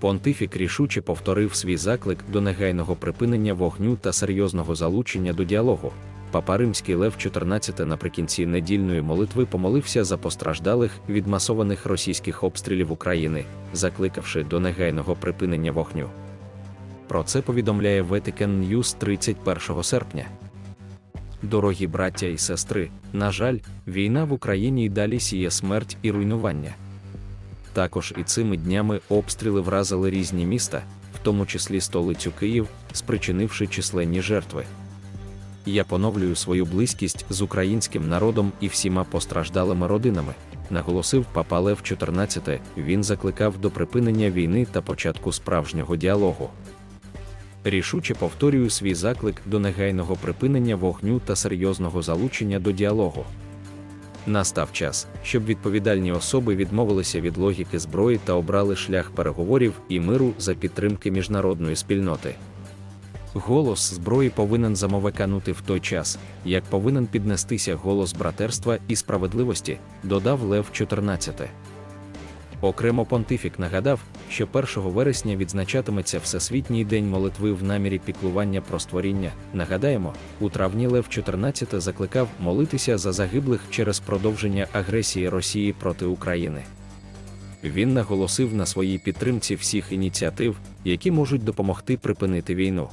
Понтифік рішуче повторив свій заклик до негайного припинення вогню та серйозного залучення до діалогу. Папа Римський Лев XIV наприкінці недільної молитви помолився за постраждалих від масованих російських обстрілів України, закликавши до негайного припинення вогню. Про це повідомляє Vatican News 31 серпня. Дорогі браття і сестри, на жаль, війна в Україні й далі сіє смерть і руйнування. Також і цими днями обстріли вразили різні міста, в тому числі столицю Київ, спричинивши численні жертви. Я поновлюю свою близькість з українським народом і всіма постраждалими родинами, наголосив папа Лев XIV. Він закликав до припинення війни та початку справжнього діалогу. Рішуче повторюю свій заклик до негайного припинення вогню та серйозного залучення до діалогу. Настав час, щоб відповідальні особи відмовилися від логіки зброї та обрали шлях переговорів і миру за підтримки міжнародної спільноти. Голос зброї повинен замовиканути в той час, як повинен піднестися голос братерства і справедливості, додав Лев XIV. Окремо понтифік нагадав, що 1 вересня відзначатиметься Всесвітній день молитви в намірі піклування про створіння. Нагадаємо, у травні Лев XIV закликав молитися за загиблих через продовження агресії Росії проти України. Він наголосив на своїй підтримці всіх ініціатив, які можуть допомогти припинити війну.